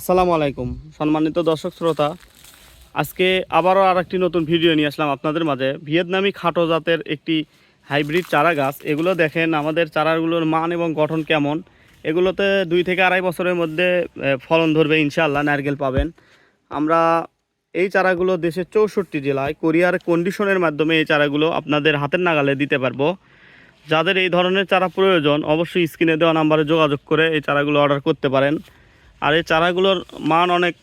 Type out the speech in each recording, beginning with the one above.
আসসালামু আলাইকুম। সম্মানিত দর্শক শ্রোতা, আজকে আবারও আর একটি নতুন ভিডিও নিয়ে আসলাম আপনাদের মাঝে। ভিয়েতনামি খাটো জাতের একটি হাইব্রিড চারা গাছ। এগুলো দেখেন আমাদের চারাগুলোর মান এবং গঠন কেমন। এগুলোতে দুই থেকে আড়াই বছরের মধ্যে ফলন ধরবে ইনশাআল্লাহ, নারকেল পাবেন। আমরা এই চারাগুলো দেশের চৌষট্টি জেলায় কোরিয়ার কন্ডিশনের মাধ্যমে এই চারাগুলো আপনাদের হাতের নাগালে দিতে পারব। যাদের এই ধরনের চারা প্রয়োজন, অবশ্যই স্ক্রিনে দেওয়া নাম্বারে যোগাযোগ করে এই চারাগুলো অর্ডার করতে পারেন। আর এই চারাগুলোর মান অনেক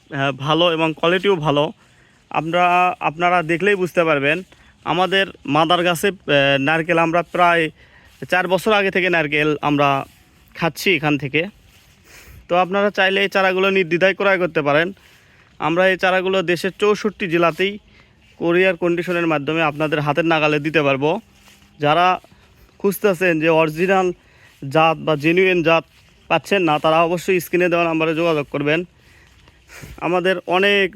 ভালো এবং কোয়ালিটিও ভালো। আমরা, আপনারা দেখলেই বুঝতে পারবেন, আমাদের মাদার গাছে নারকেল আমরা প্রায় চার বছর আগে থেকে নারকেল আমরা খাচ্ছি এখান থেকে। তো আপনারা চাইলে এই চারাগুলো নির্দ্বিধায় ক্রয় করতে পারেন। আমরা এই চারাগুলো দেশের চৌষট্টি জেলাতেই কোরিয়ার কন্ডিশনের মাধ্যমে আপনাদের হাতের নাগালে দিতে পারব। যারা খুঁজতেছেন যে অরিজিনাল জাত বা জেনুইন জাত পাচ্ছেন না, তারা অবশ্যই স্ক্রিনে দেওয়া নাম্বারে যোগাযোগ করবেন। আমাদের অনেক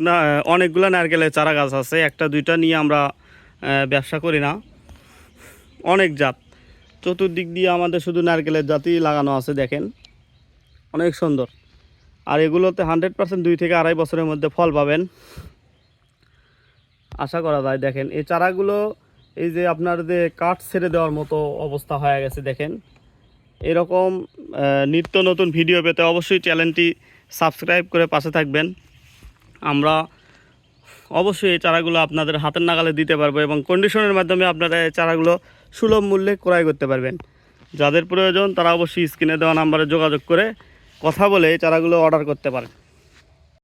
অনেকগুলো নারকেলের চারা গাছ আছে, একটা, দুইটা নিয়ে আমরা ব্যবসা করি না। অনেক জাত। চতুর্দিক দিয়ে আমাদের শুধু নারকেলের জাতই লাগানো আছে, দেখেন। অনেক সুন্দর। আর এগুলোতে হান্ড্রেড পার্সেন্ট দুই থেকে আড়াই বছরের মধ্যে ফল পাবেন। আশা করা যায়, দেখেন। এই চারাগুলো, এই যে আপনার যে কাঠ ছেড়ে দেওয়ার মতো অবস্থা হয়ে গেছে, দেখেন। এরকম নিত্য নতুন ভিডিও পেতে অবশ্যই চ্যানেলটি সাবস্ক্রাইব করে পাশে থাকবেন। আমরা অবশ্যই এই চারাগুলো আপনাদের হাতের নাগালে দিতে পারব এবং কন্ডিশনের মাধ্যমে আপনারা এই চারাগুলো সুলভ মূল্যে ক্রয় করতে পারবেন। যাদের প্রয়োজন তারা অবশ্যই স্ক্রিনে দেওয়া নাম্বারে যোগাযোগ করে কথা বলে এই চারাগুলো অর্ডার করতে পারেন।